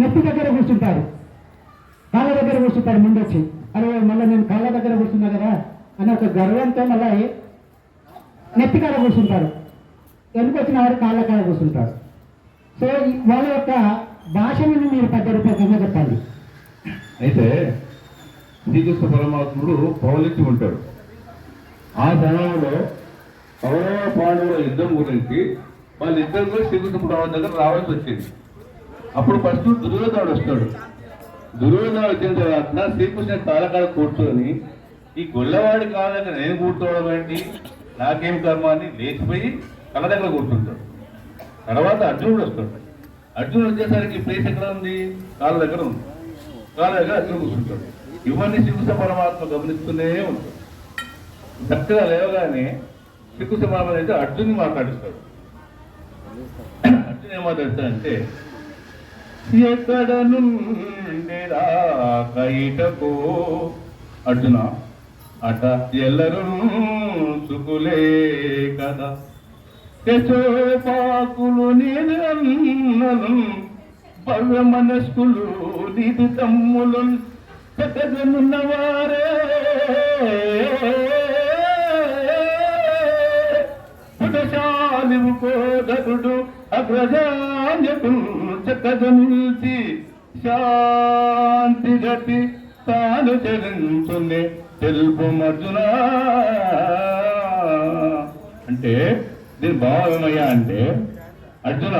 నెత్తి దగ్గర కూర్చుంటాడు. కాళ్ళ దగ్గర కూర్చుంటాడు ముందొచ్చి. అరే మళ్ళీ నేను కాళ్ళ దగ్గర కూర్చున్నా కదా అని ఒక గర్వంతో మళ్ళీ నెత్తి కాడ కూర్చుంటారు ఎందుకు వచ్చిన వాడు కాళ్ళ కాడ కూర్చుంటారు సో వాళ్ళ యొక్క భాషని మీరు పెద్ద రూపకంగా చెప్పాలి అయితే శ్రీకృష్ణ పరమాత్ముడు పౌలిచ్చి ఉంటాడు. ఆ సమయంలో కౌరవ పాండవుల యుద్ధం గురించి వాళ్ళిద్దరు కూడా శ్రీకృష్ణ పరమాత్మ దగ్గర రావాల్సి వచ్చింది. అప్పుడు ఫస్ట్ దుర్యోధనుడు వస్తాడు. దుర్యోధనుడు వచ్చిన తర్వాత శ్రీకృష్ణుడు తాలకాడ కూర్చొని ఈ గొల్లవాడి కాలంగా నేను కూర్చోవడం ఏంటి నాకేం కర్మ అని లేచిపోయి కళ్ళ దగ్గర కూర్చుంటాడు. తర్వాత అర్జునుడు వస్తాడు. అర్జునుడు వచ్చేసరికి ప్లేస్ ఎక్కడ ఉంది? కాళ్ళ దగ్గర ఉంది. కాళ్ళ దగ్గర అర్జునుడు కూర్చుంటాడు. ఇవన్నీ శ్రీకృష్ణ పరమాత్మ గమనిస్తూనే ఉంటాడు. చక్కగా లేవగానే శ్రీకృష్ణ పరమాత్మ అయితే అర్జున్ని మాట్లాడిస్తాడు. అర్జున్ ఏం మాట్లాడతాడంటే ఎక్కడ నుండి కైటకు? అర్జున అట ఎల్లరూ చుకులే కదా. యశోపాకులు నీదన్నలు భవ్య మనస్కులు నీది తమ్ములు చక్కగనున్నవారే పుటశాలివు కోదరుడు అగ్రజాన్యకు శాంతి గతి తాను చెల్లించుంది. తెలుపు అర్జున అంటే దీని భావమయ్యా అంటే అర్జున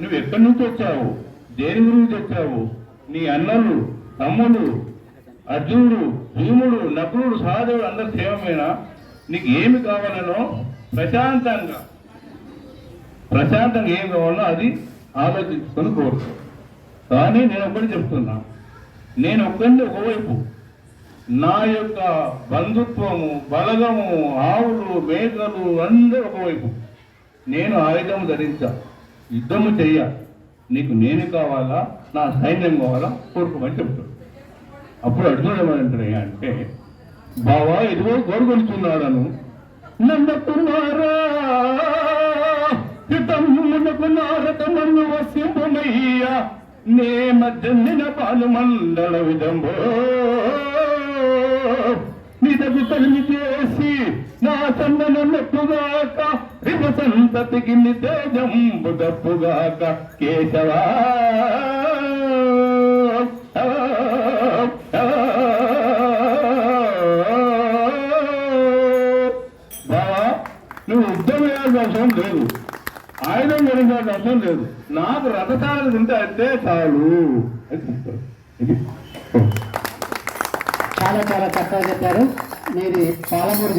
నువ్వు ఎక్కడి నుంచి వచ్చావు? దేని గురించి వచ్చావు? నీ అన్నలు తమ్ముడు అర్జునుడు భీముడు నకులుడు సహదేవుడు అందరి సేవమేనా? నీకు ఏమి కావాలనో ప్రశాంతంగా ప్రశాంతంగా ఏం కావాలో అది ఆలోచించుకొని కోరుకో. కానీ నేను ఒకటి చెప్తున్నా. నేను ఒక్కడిని ఒకవైపు. నా యొక్క బంధుత్వము బలగము ఆవులు మేకలు అందరూ ఒకవైపు. నేను ఆయుధం ధరించా. యుద్ధము చెయ్య. నీకు నేను కావాలా? నా సైన్యం కావాలా? కోరుకోమని చెప్తాడు అప్పుడు అర్జునుడు ఏమంటాడు అంటే బావా ఇదిగో గోరుగొలుచున్నాడను నమ్మకున్నారా? యుద్ధమునకు నారదమన్ను వసింపుమయ్యా నే మధ్యన పాలు మండల విధంబో. నిదగు కలిమి చేసి నా చందన నొప్పుగాక రిప సంతతికి నితేజంబు దప్పుగాక కేశవా. నువ్వు యుద్ధం వేయాల్సిన అవసరం లేదు ఆయన ధరించాల్సిన అర్థం లేదు. నాకు రథకాలు ఉంటే అంతే చాలు. ఇది. చాలా చాలా చక్కగా చెప్పారు. మీరు పాలమూరు